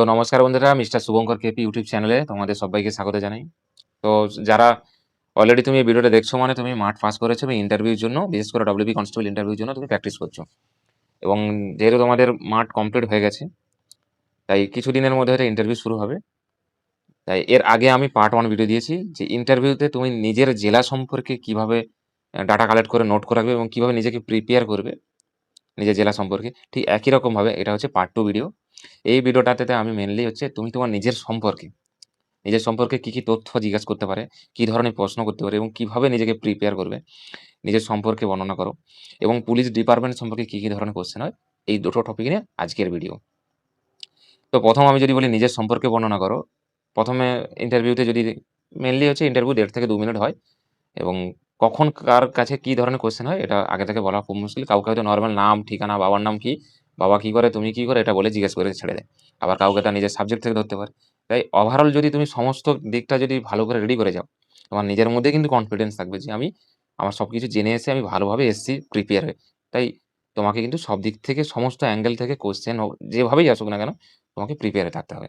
তো নমস্কার বন্ধুরা, মিস্টার শুভঙ্কর কেপি ইউটিউব চ্যানেলে তোমাদের সবাইকে স্বাগত জানাই। তো যারা অলরেডি তুমি ভিডিওটা দেখছ মানে তুমি মাঠ পাস করেছ এবং ইন্টারভিউর জন্য, বিশেষ করে ডব্লিউবি কনস্টেবল ইন্টারভিউর জন্য তুমি প্র্যাকটিস করছ। এবং যেহেতু তোমাদের মাঠ কমপ্লিট হয়ে গেছে, তাই কিছুদিনের মধ্যে হয়তো ইন্টারভিউ শুরু হবে। তাই এর আগে আমি পার্ট ওয়ান ভিডিও দিয়েছি যে ইন্টারভিউতে তুমি নিজের জেলা সম্পর্কে কীভাবে ডাটা কালেক্ট করে নোট করে রাখবে এবং কীভাবে নিজেকে প্রিপেয়ার করবে নিজের জেলা সম্পর্কে, ঠিক একই রকমভাবে এটা হচ্ছে পার্ট টু ভিডিও এই ভিডিওটাতে আমি মেনলি হচ্ছে তুমি তোমার নিজের সম্পর্কে নিজের সম্পর্কে কি কি তথ্য জিজ্ঞাসা করতে পারে, কি ধরনের প্রশ্ন করতে পারে এবং কীভাবে নিজেকে প্রিপেয়ার করবে, নিজের সম্পর্কে বর্ণনা করো এবং পুলিশ ডিপার্টমেন্ট সম্পর্কে কি কি ধরনের কোশ্চেন হয়, এই দুটো টপিক নিয়ে আজকের ভিডিও তো প্রথম আমি যদি বলি নিজের সম্পর্কে বর্ণনা করো, প্রথমে ইন্টারভিউতে যদি মেনলি হচ্ছে ইন্টারভিউ দেড় থেকে দু মিনিট হয় এবং কখন কার কাছে কি ধরনের কোশ্চেন হয়, এটা আগে থেকে বলা খুব মুশকিল, কাউকে হয়তো নর্মাল নাম, ঠিকানা, বাবার নাম কি বাবা কি করে, তুমি কি করে, এটা বলে জিজ্ঞেস করে ছেড়ে দেয়। আবার কাউকে তার নিজের সাবজেক্ট থেকে ধরতে পারে। তাই ওভারঅল যদি তুমি সমস্ত দিকটা যদি ভালো করে রেডি করে যাও, তোমার নিজের মধ্যে কিন্তু কনফিডেন্স থাকবে যে আমি আমার সব কিছু জেনে এসে আমি ভালোভাবে এসছি প্রিপেয়ার হয়ে। তাই তোমাকে কিন্তু সব দিক থেকে, সমস্ত অ্যাঙ্গেল থেকে কোশ্চেন হোক, যেভাবেই আসুক না কেন, তোমাকে প্রিপেয়ারে থাকতে হবে।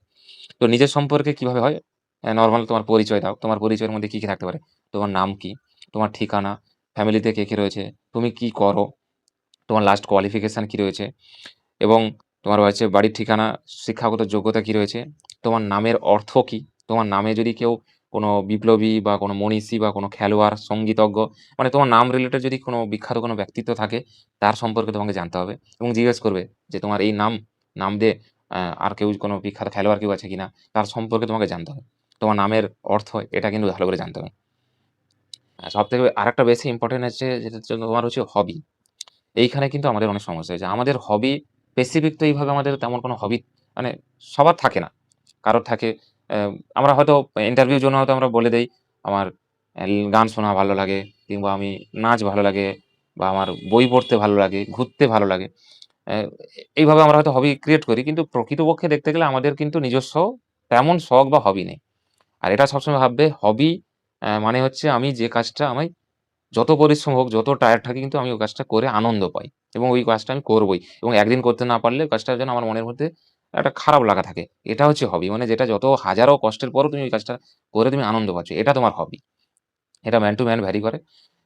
তো নিজের সম্পর্কে কীভাবে হয়? নর্মাল তোমার পরিচয় দাও। তোমার পরিচয়ের মধ্যে কী কী থাকতে পারে? তোমার নাম কি? তোমার ঠিকানা? ফ্যামিলিতে কে কে রয়েছে? তুমি কি করো? তোমার লাস্ট কোয়ালিফিকেশান কী রয়েছে? এবং তোমার হচ্ছে বাড়ির ঠিকানা, শিক্ষাগত যোগ্যতা কী রয়েছে? তোমার নামের অর্থ কি? তোমার নামে যদি কেউ কোনো বিপ্লবী বা কোনো মনীষী বা কোনো খেলোয়াড়, সঙ্গীতজ্ঞ মানে তোমার নাম রিলেটেড যদি কোনো বিখ্যাত কোনো ব্যক্তিত্ব থাকে, তার সম্পর্কে তোমাকে জানতে হবে এবং জিজ্ঞেস করবে যে তোমার এই নাম নাম দিয়ে আর কেউ কোনো বিখ্যাত খেলোয়াড় কেউ আছে কিনা, তার সম্পর্কে তোমাকে জানতে হবে। তোমার নামের অর্থ, এটা কিন্তু ভালো করে জানতে হবে। সব থেকে আরেকটা বেশি ইম্পর্টেন্ট হচ্ছে যেটা তোমার হচ্ছে হবি এইখানে কিন্তু আমাদের অনেক সমস্যা হয়েছে। আমাদের হবি স্পেসিফিক তো এইভাবে আমাদের তেমন কোনো হবি মানে সবার থাকে না। কারোর থাকে আমরা হয়তো ইন্টারভিউর জন্য হয়তো আমরা বলে দেই, আমার গান শোনা ভালো লাগে কিংবা আমি নাচ ভালো লাগে বা আমার বই পড়তে ভালো লাগে, ঘুরতে ভালো লাগে। এইভাবে আমরা হয়তো হবি ক্রিয়েট করি কিন্তু প্রকৃতপক্ষে দেখতে গেলে আমাদের কিন্তু নিজস্ব তেমন শখ বা হবি নেই। আর এটা সবসময় ভাববে হবি মানে হচ্ছে আমি যে কাজটা আমি যত পরিশ্রম হোক, যত টায়ার্ড থাকি, কিন্তু আমি ওই কাজটা করে আনন্দ পাই এবং ওই কাজটা আমি করবই এবং একদিন করতে না পারলে কাজটা যেন আমার মনের মধ্যে একটা খারাপ লাগা থাকে। এটা হচ্ছে হবি মানে যেটা যত হাজারো কষ্টের পরও তুমি ওই কাজটা করে তুমি আনন্দ পাচ্ছ। এটা তোমার হবি এটা ম্যান টু ম্যান ভ্যারি করে।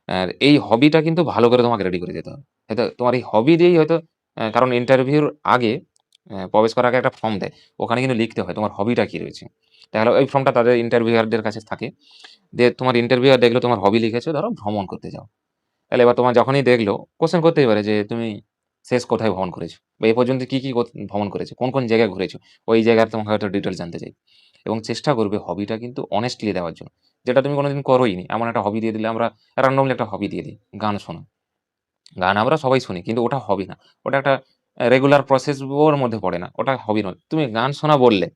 আর এই হবিটা কিন্তু ভালো করে তোমাকে রেডি করে যেতে হবে। হয়তো তোমার এই হবি দিয়েই হয়তো কারণ ইন্টারভিউর আগে প্রবেশ করার আগে একটা ফর্ম দেয়। ওখানে কিন্তু লিখতে হয় তোমার হবিটা কী রয়েছে। তাহলে ওই ফর্মটা তাদের ইন্টারভিউয়ারদের কাছে থাকে। দিয়ে তোমার ইন্টারভিউয়ার দেখল তোমার হবি লিখেছো, ধরো ভ্রমণ করতে যাও। তাহলে এবার তোমার যখনই দেখল কোশ্চেন করতেই পারে যে তুমি শেষ কোথায় ভ্রমণ করেছ? বা এ পর্যন্ত কী কী ভ্রমণ করেছ? কোন কোন জায়গায় ঘুরেছো? ওই জায়গার তোমাকে হয়তো ডিটেলস জানতে চাই এবং চেষ্টা করবে হবিটা কিন্তু অনেস্টলি দেওয়ার জন্য। যেটা তুমি কোনোদিন করোই নি। এমন একটা হবি দিয়ে দিলে আমরা র্যান্ডমলি একটা হবি দিয়ে দিই, গান শোনা। গান আমরা সবাই শুনি, কিন্তু ওটা হবি না। ওটা একটা রেগুলার প্রসেস ওর মধ্যে পড়ে না, ওটা হবি নয়। তুমি গান শোনা বললে,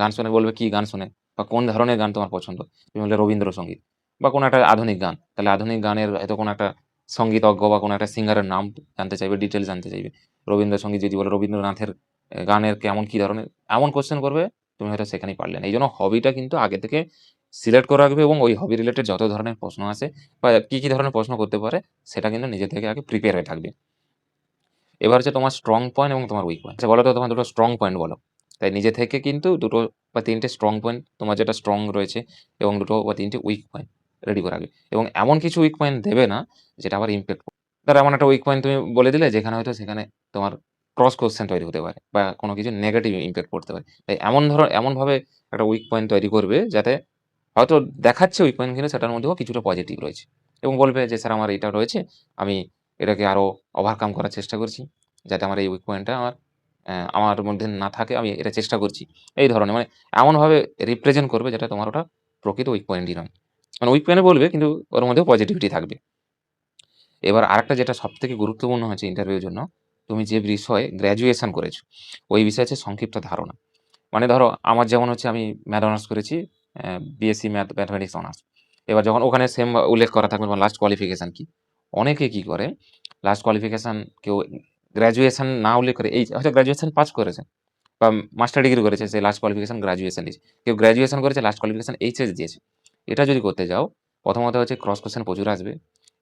গান শুনে বলবে কি গান শুনে, বা কোন ধরনের গান তোমার পছন্দ? তুমি বললে রবীন্দ্রসঙ্গীত, বা কোনো একটা আধুনিক গান, তাহলে আধুনিক গানের হয়তো কোনো একটা সঙ্গীতজ্ঞ বা কোনো একটা সিঙ্গারের নাম জানতে চাইবে ডিটেলস জানতে চাইবে। রবীন্দ্রসঙ্গীত যদি বলে রবীন্দ্রনাথের গানের কেমন কী ধরনের, এমন কোশ্চেন করবে, তুমি হয়তো সেখানেই পারলে না। এই জন্য হবিটা কিন্তু আগে থেকে সিলেক্ট করে রাখবে এবং ওই হবি রিলেটেড যত ধরনের প্রশ্ন আছে, বা কী কী ধরনের প্রশ্ন করতে পারে, সেটা কিন্তু নিজে থেকে আগে প্রিপেয়ার হয়ে থাকবে। এবার হচ্ছে তোমার স্ট্রং পয়েন্ট এবং তোমার উইক পয়েন্ট আচ্ছা বলো তো তোমার দুটো স্ট্রং পয়েন্ট বলো। তাই নিজে থেকে কিন্তু দুটো বা তিনটে স্ট্রং পয়েন্ট তোমার যেটা স্ট্রং রয়েছে এবং দুটো বা তিনটে উইক পয়েন্ট রেডি করে রাখবে এবং এমন কিছু উইক পয়েন্ট দেবে না যেটা আবার ইম্প্যাক্ট ধরো এমন একটা উইক পয়েন্ট তুমি বলে দিলে যেখানে হয়তো সেখানে তোমার ক্রস কোশ্চেন তৈরি হতে পারে বা কোনো কিছু নেগেটিভ ইম্প্যাক্ট পড়তে পারে। তাই এমন ধরো, এমনভাবে একটা উইক পয়েন্ট তৈরি করবে যাতে হয়তো দেখাচ্ছে উইক পয়েন্ট কিন্তু সেটার মধ্যেও কিছুটা পজিটিভ রয়েছে। এবং বলবে যে, স্যার, আমার এটা রয়েছে, আমি এটাকে আরও ওভারকাম করার চেষ্টা করছি, যাতে আমার এই উইক পয়েন্টটা আমার আমার মধ্যে না থাকে, আমি এটা চেষ্টা করছি। এই ধরনের মানে এমনভাবে রিপ্রেজেন্ট করবে যেটা তোমার ওটা প্রকৃত উইক পয়েন্টই নয়। মানে উইক পয়েন্টে বলবে, কিন্তু ওর মধ্যেও পজিটিভিটি থাকবে। এবার আরেকটা যেটা সবথেকে গুরুত্বপূর্ণ হচ্ছে ইন্টারভিউর জন্য, তুমি যে বিষয়ে গ্র্যাজুয়েশন করেছ, ওই বিষয়ে হচ্ছে সংক্ষিপ্ত ধারণা। মানে ধরো, আমার যেমন হচ্ছে আমি ম্যাথ অনার্স করেছি বিএসসি ম্যাথ ম্যাথমেটিক্স অনার্স এবার যখন ওখানে সেম উল্লেখ করা থাকবে লাস্ট কোয়ালিফিকেশান কি? অনেকে কি করে লাস্ট কোয়ালিফিকেশান কেউ গ্র্যাজুয়েশান না উল্লেখ করে, এই হয়তো গ্র্যাজুয়েশান পাস করেছে বা মাস্টার ডিগ্রি করেছে, সে লাস্ট কোয়ালিফিকেশান গ্র্যাজুয়েশন দিয়েছে কেউ গ্র্যাজুয়েশান করেছে লাস্ট কোয়ালিফিকেশন এইচএস দিয়েছে। এটা যদি করতে যাও, প্রথমত হচ্ছে ক্রস কোশ্চেন প্রচুর আসবে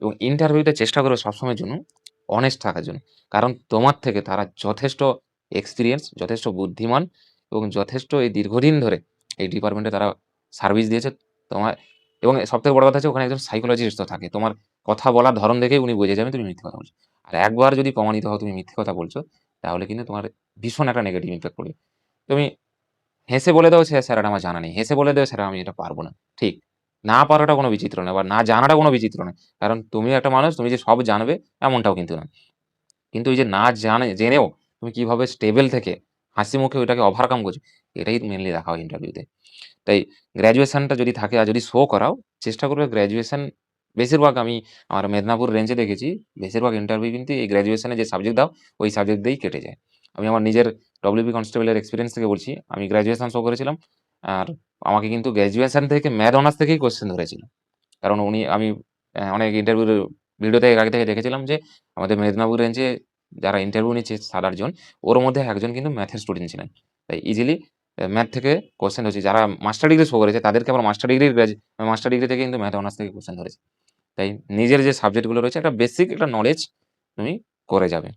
এবং ইন্টারভিউতে চেষ্টা করো সবসময়ের জন্য অনেস্ট থাকার জন্য। কারণ তোমার থেকে তারা যথেষ্ট এক্সপিরিয়েন্স যথেষ্ট বুদ্ধিমান এবং যথেষ্ট এই দীর্ঘদিন ধরে এই ডিপার্টমেন্টে তারা সার্ভিস দিয়েছে। তোমার এবং সবথেকে বড় কথা হচ্ছে ওখানে একজন সাইকোলজিস্টও থাকে। তোমার কথা বলার ধরন দেখেই উনি বুঝে যাবেন তুমি মিথ্যে কথা বলছো। আর একবার যদি প্রমাণিত হও তুমি মিথ্যে কথা বলছো, তাহলে কিন্তু তোমার ভীষণ একটা নেগেটিভ ইমপ্যাক্ট পড়বে। তুমি হেসে বলে দাও, "স্যার, এটা আমার জানা নেই।" হেসে বলে দাও, "স্যার আমি এটা পারব না।" ঠিক। না পারাটা কোনো বিচিত্র নয় বা না জানাটা কোনো বিচিত্র নয়। কারণ তুমি একটা মানুষ, তুমি যে সব জানবে এমনটাও কিন্তু না। কিন্তু এই যে না জানে জেনেও তুমি কীভাবে স্টেবল থেকে হাসি মুখে ওইটাকে ওভারকাম করছ, এটাই মেনলি দেখা হয় ইন্টারভিউতে। তাই গ্র্যাজুয়েশনটা যদি থাকে আর যদি শো করাও, চেষ্টা করবে গ্র্যাজুয়েশন বেশিরভাগ আমি আমার মেদিনীপুর রেঞ্জে দেখেছি, বেশিরভাগ ইন্টারভিউ কিন্তু এই গ্র্যাজুয়েশনে যে সাবজেক্ট দাও, ওই সাবজেক্ট দিয়েই কেটে যায়। আমি আমার নিজের ডব্লিউবি কনস্টেবলের এক্সপিরিয়েন্স থেকে বলছি। আমি গ্র্যাজুয়েশন শো করেছিলাম। আর আমাকে কিন্তু গ্র্যাজুয়েশন থেকে ম্যাথ অনার্স থেকেই কোয়েশ্চেন ধরেছিল। কারণ উনি আমি অনেক ইন্টারভিউর ভিডিও থেকে আগে থেকে দেখেছিলাম যে আমাদের মেদিনীপুর রেঞ্জে যারা ইন্টারভিউ নিচ্ছে সাত আটজন ওর মধ্যে একজন কিন্তু ম্যাথের স্টুডেন্ট ছিলেন। তাই ইজিলি ম্যাথ থেকে কোশ্চেন হয়েছে। যারা মাস্টার ডিগ্রি শো করেছে, তাদেরকে আবার মাস্টার ডিগ্রি মাস্টার ডিগ্রি থেকে কিন্তু ম্যাথ অনার্স থেকে কোশ্চেন ধরেছে। তাই নিজের যে সাবজেক্টগুলো রয়েছে, একটা বেসিক একটা নলেজ তুমি করে যাবে।